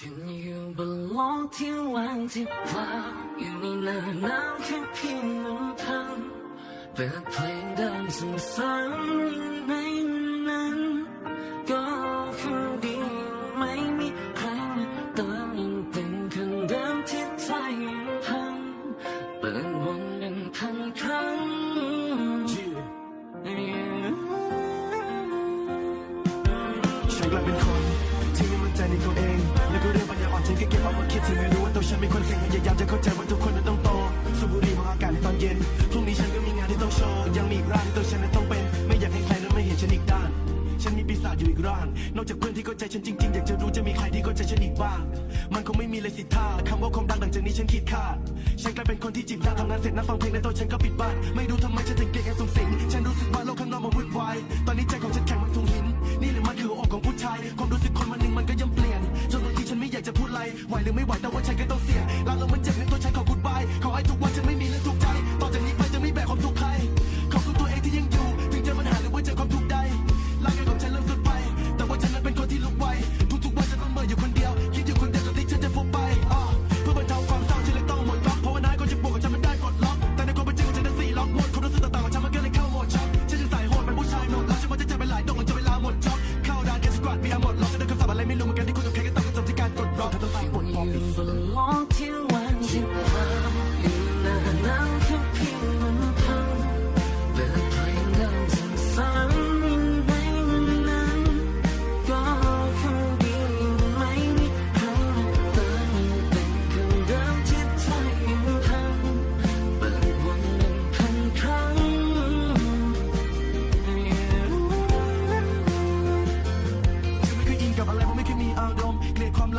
ฉันอยู่บนโลกที่ว่างที่เปล่าอยู่ในหน้านาวแค่เพียงลำพังเปิดเพลงดังซ้ำๆในนั้น ก็คงดีไม่มีใครมาเติมยังเป็นคนเดิมที่ใจยังพังเปิดวนเป็นพันครั้ง ฉันกลายเป็นคน เก็บเอามาคิดถึงไม่รู้ว่าตัวฉันเป็นคนเก่งพยายามจะเข้าใจว่าทุกคนนั้นต้องโตสูบบุหรี่มองอากาศในตอนเย็นพรุ่งนี้ฉันก็มีงานที่ต้องโชว์ยังมีอีกร่างที่ตัวฉันนั้นต้องเป็น ไม่อยากให้ใครนั้นไม่เห็นฉันอีกด้าน ฉันมีปีศาจอยู่อีกร่าง นอกจากเพื่อนที่เข้าใจฉันจริงๆ อยากจะรู้จะมีใครที่เข้าใจฉันอีกบ้าง มันคงไม่มีเลยสิท่าคำว่าความดังหลังจากนี้ฉันคิดค่าดฉันกลายเป็นคนที่จีบยากทำงานเสร็จนั่งฟังเพลงในต๊ะฉันก็ปิดบ้านไม่รู้ ไหวหรือไม่ไหวแต่ว่าฉันก็ต้องเสีย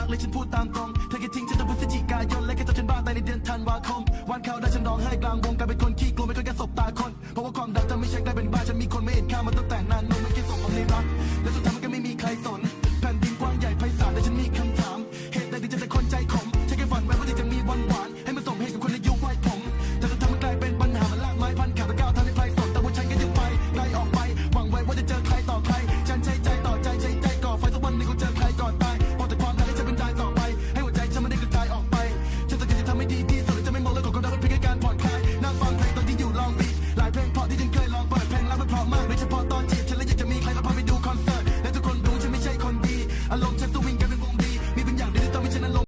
เลยฉันพูดตามตรงเธอแค่ทิ้งฉันจะพฤศจิกายนและแค่จนฉันบ้าตายในเดือนธันวาคม วันเขาได้ฉันร้องไห้กลางวงกลายเป็นคนขี้กลัวไม่ค่อยแกระสบตาคน